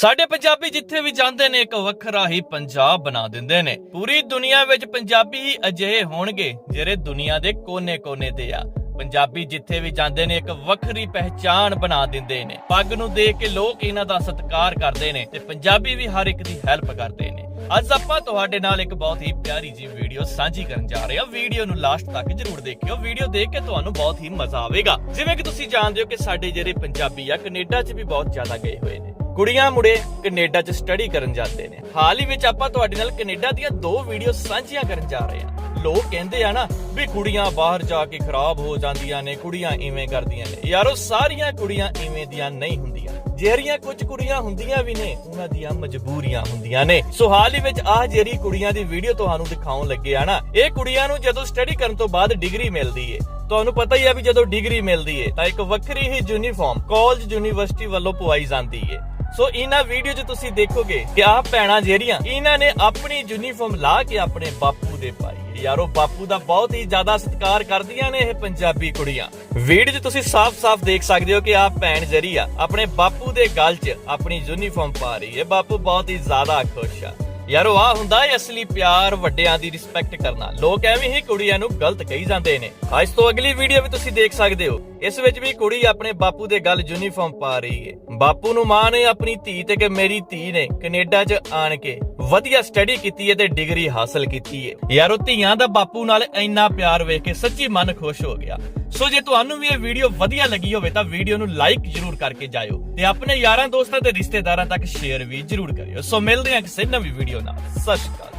ਸਾਡੇ ਪੰਜਾਬੀ ਜਿੱਥੇ ਵੀ ਜਾਂਦੇ ਨੇ, ਇੱਕ ਵੱਖਰਾ ਹੀ ਪੰਜਾਬ ਬਣਾ ਦਿੰਦੇ ਨੇ। ਪੂਰੀ ਦੁਨੀਆ ਵਿੱਚ ਪੰਜਾਬੀ ਹੀ ਅਜਿਹੇ ਹੋਣਗੇ, ਜਿਹੜੇ ਦੁਨੀਆ ਦੇ ਕੋਨੇ-ਕੋਨੇ ਤੇ ਆ। ਪੰਜਾਬੀ ਜਿੱਥੇ ਵੀ ਜਾਂਦੇ ਨੇ, ਇੱਕ ਵੱਖਰੀ ਪਹਿਚਾਣ ਬਣਾ ਦਿੰਦੇ ਨੇ। ਪੱਗ ਨੂੰ ਦੇਖ ਕੇ ਲੋਕ ਇਹਨਾਂ ਦਾ ਸਤਿਕਾਰ ਕਰਦੇ ਨੇ ਤੇ ਪੰਜਾਬੀ ਵੀ ਹਰ ਇੱਕ ਦੀ ਹੈਲਪ ਕਰਦੇ ਨੇ। ਅੱਜ ਆਪਾਂ ਤੁਹਾਡੇ ਨਾਲ ਇੱਕ ਬਹੁਤ ਹੀ ਪਿਆਰੀ ਜੀ ਵੀਡੀਓ ਸਾਂਝੀ ਕਰਨ ਜਾ ਰਹੇ ਹਾਂ। ਵੀਡੀਓ ਨੂੰ ਲਾਸਟ ਤੱਕ ਜਰੂਰ ਦੇਖਿਓ। ਵੀਡੀਓ ਦੇਖ ਕੇ ਤੁਹਾਨੂੰ ਬਹੁਤ ਹੀ ਮਜ਼ਾ ਆਵੇਗਾ। ਜਿਵੇਂ ਕਿ ਤੁਸੀਂ ਜਾਣਦੇ ਹੋ ਕਿ ਸਾਡੇ ਜਿਹੜੇ ਪੰਜਾਬੀ ਆ, ਕੈਨੇਡਾ 'ਚ ਵੀ ਬਹੁਤ ਜ਼ਿਆਦਾ ਗਏ ਹੋਏ ਨੇ। ਕੁੜੀਆਂ ਮੁੰਡੇ ਕੈਨੇਡਾ 'ਚ ਸਟੱਡੀ ਕਰਨ ਜਾਂਦੇ ਨੇ। ਹਾਲ ਹੀ ਵਿੱਚ ਆਪਾਂ ਤੁਹਾਡੇ ਨਾਲ ਕੈਨੇਡਾ ਦੀਆਂ ਦੋ ਵੀਡੀਓ ਸਾਂਝੀਆਂ ਕਰਨ ਜਾ ਰਹੇ ਹਾਂ। ਲੋਕ ਕਹਿੰਦੇ ਆ ਨਾ ਵੀ ਕੁੜੀਆਂ ਬਾਹਰ ਜਾ ਕੇ ਖਰਾਬ ਹੋ ਜਾਂਦੀਆਂ ਨੇ, ਕੁੜੀਆਂ ਇਵੇਂ ਕਰਦੀਆਂ ਨੇ। ਯਾਰੋ, ਸਾਰੀਆਂ ਕੁੜੀਆਂ ਇਵੇਂ ਦੀਆਂ ਨਹੀਂ ਹੁੰਦੀਆਂ। ਜਿਹੜੀਆਂ ਕੁਝ ਕੁੜੀਆਂ ਹੁੰਦੀਆਂ ਵੀ ਨੇ, ਉਹਨਾਂ ਦੀਆਂ ਮਜਬੂਰੀਆਂ ਹੁੰਦੀਆਂ ਨੇ। ਸੋ ਹਾਲ ਹੀ ਵਿੱਚ ਆਹ ਜਿਹੜੀ ਕੁੜੀਆਂ ਦੀ ਵੀਡੀਓ ਤੁਹਾਨੂੰ ਦਿਖਾਉਣ ਲੱਗੇ ਆ ਨਾ, ਇਹ ਕੁੜੀਆਂ ਨੂੰ ਜਦੋਂ ਸਟੱਡੀ ਕਰਨ ਤੋਂ ਬਾਅਦ ਡਿਗਰੀ ਮਿਲਦੀ ਏ। ਤੁਹਾਨੂੰ ਪਤਾ ਹੀ ਆ ਵੀ ਜਦੋਂ ਡਿਗਰੀ ਮਿਲਦੀ ਏ, ਤਾਂ ਇੱਕ ਵੱਖਰੀ ਹੀ ਯੂਨੀਫਾਰਮ ਕਾਲਜ ਯੂਨੀਵਰਸਿਟੀ ਵੱਲੋਂ ਪਵਾਈ ਜਾਂਦੀ ਏ। ਸੋ ਇਹਨਾਂ ਵੀਡੀਓ 'ਚ ਤੁਸੀਂ ਦੇਖੋਗੇ ਕਿ ਆਹ ਭੈਣਾਂ ਜਿਹੜੀਆਂ, ਇਹਨਾਂ ਨੇ ਆਪਣੀ ਯੂਨੀਫਾਰਮ ਲਾ ਕੇ ਆਪਣੇ ਬਾਪੂ ਦੇ ਪਾਈ ਯਾਰੋ, ਬਾਪੂ ਦਾ ਬਹੁਤ ਹੀ ਜ਼ਿਆਦਾ ਸਤਿਕਾਰ ਕਰਦੀਆਂ ਨੇ ਇਹ ਪੰਜਾਬੀ ਕੁੜੀਆਂ। ਵੀਡੀਓ 'ਚ ਤੁਸੀਂ ਸਾਫ਼-ਸਾਫ਼ ਦੇਖ ਸਕਦੇ ਹੋ ਕਿ ਆਹ ਭੈਣ ਜਿਹੜੀ ਆ, ਆਪਣੇ ਬਾਪੂ ਦੇ ਗਲ 'ਚ ਆਪਣੀ ਯੂਨੀਫਾਰਮ ਪਾ ਰਹੀ ਹੈ। ਬਾਪੂ ਬਹੁਤ ਹੀ ਜ਼ਿਆਦਾ ਖੁਸ਼ ਆ। ਯਾਰੋ ਆ ਹੁੰਦਾ ਹੈ ਅਸਲੀ ਪਿਆਰ ਵੱਡਿਆਂ ਦੀ ਰਿਸਪੈਕਟ ਕਰਨਾ। ਲੋਕ ਐਵੇਂ ਹੀ ਕੁੜੀਆਂ ਨੂੰ ਗਲਤ ਕਹੀ ਜਾਂਦੇ ਨੇ। ਅੱਜ ਤੋਂ ਅਗਲੀ ਵੀਡੀਓ ਵੀ ਤੁਸੀਂ ਦੇਖ ਸਕਦੇ ਹੋ। ਇਸ ਵਿੱਚ ਵੀ ਕੁੜੀ ਆਪਣੇ ਬਾਪੂ ਦੇ ਗੱਲ ਯੂਨੀਫਾਰਮ ਪਾ ਰਹੀ ਹੈ ਬਾਪੂ ਨੂੰ ਮਾਂ ਨੇ ਆਪਣੀ ਧੀ ਤੇ ਕਿ ਮੇਰੀ ਧੀ ਨੇ ਕੈਨੇਡਾ 'ਚ ਆਣ ਕੇ ਵਧੀਆ ਸਟੱਡੀ ਕੀਤੀ ਹੈ ਤੇ ਡਿਗਰੀ ਹਾਸਲ ਕੀਤੀ ਹੈ ਯਾਰੋ, ਧੀਆਂ ਦਾ ਬਾਪੂ ਨਾਲ ਇੰਨਾ ਪਿਆਰ ਵੇਖ ਕੇ ਸੱਚੀ ਮਨ ਖੁਸ਼ ਹੋ ਗਿਆ। ਸੋ ਜੇ ਤੁਹਾਨੂੰ ਵੀ ਇਹ ਵੀਡੀਓ ਵਧੀਆ ਲੱਗੀ ਹੋਵੇ ਤਾਂ ਵੀਡੀਓ ਨੂੰ ਲਾਈਕ ਜਰੂਰ ਕਰਕੇ ਜਾਇਓ। ਤੇ ਆਪਣੇ ਯਾਰਾਂ ਦੋਸਤਾਂ ਤੇ ਰਿਸ਼ਤੇਦਾਰਾਂ ਤੱਕ ਸ਼ੇਅਰ ਵੀ ਜਰੂਰ ਕਰਿਓ। ਸੋ ਮਿਲਦੇ ਹਾਂ ਕਿਸੇ ਨਵੀਂ ਵੀਡੀਓ ਨਾਲ। ਸਤਿ ਸ਼੍ਰੀ ਅਕਾਲ।